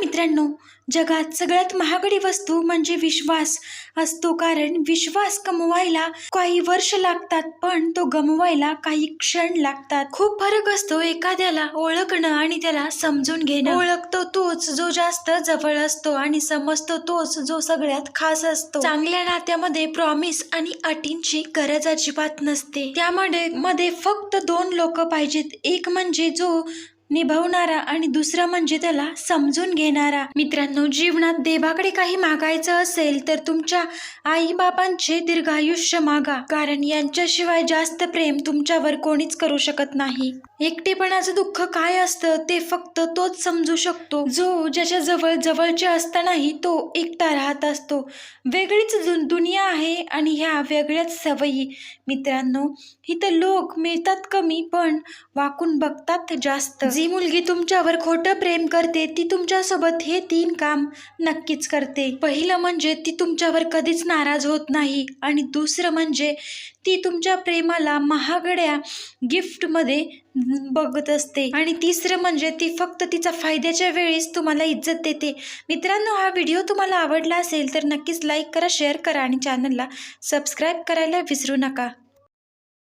मित्रांनो जगात सगळ्यात महागडी वस्तू म्हणजे विश्वास असतो. कारण विश्वास कमवायला काही वर्ष लागतात पण तो गमवायला काही क्षण लागतात. खूप फरक असतो एखाद्याला ओळखणं आणि त्याला समजून घेणं. ओळखतो तोच जो जास्त जवळ असतो आणि समजतो तोच जो सगळ्यात खास असतो. चांगल्या नात्यामध्ये प्रॉमिस आणि अटींची गरज अजिबात नसते. त्यामध्ये मध्ये फक्त दोन लोक पाहिजेत. एक म्हणजे जो निभावणारा आणि दुसरा म्हणजे त्याला समजून घेणारा. मित्रांनो जीवनात देवाकडे काही मागायचं असेल तर तुमच्या आई बाबांचे दीर्घायुष्य मागा. कारण यांच्याशिवाय जास्त प्रेम तुमच्यावर कोणीच करू शकत नाही. एकटेपणाचं दुःख काय असतं ते फक्त तोच समजू शकतो. जो ज्याच्या जवळ जवळचे असतानाही तो एकटा राहत असतो. वेगळीच दु- दुनिया आहे आणि ह्या वेगळ्याच सवयी. मित्रांनो इथं लोक मिळतात कमी पण वाकून बघतात जास्त. जी मुलगी तुमच्यावर खोटं प्रेम करते ती तुमच्यासोबत हे तीन काम नक्कीच करते. पहिलं म्हणजे ती तुमच्यावर कधीच नाराज होत नाही आणि दुसरं म्हणजे ती तुमच्या प्रेमाला महागड्या गिफ्टमध्ये बघत असते. आणि तिसरं म्हणजे ती फक्त तिचा फायद्याच्या वेळेस तुम्हाला इज्जत देते. मित्रांनो हा व्हिडिओ तुम्हाला आवडला असेल तर नक्कीच लाईक करा शेअर करा आणि चॅनलला सबस्क्राईब करायला विसरू नका.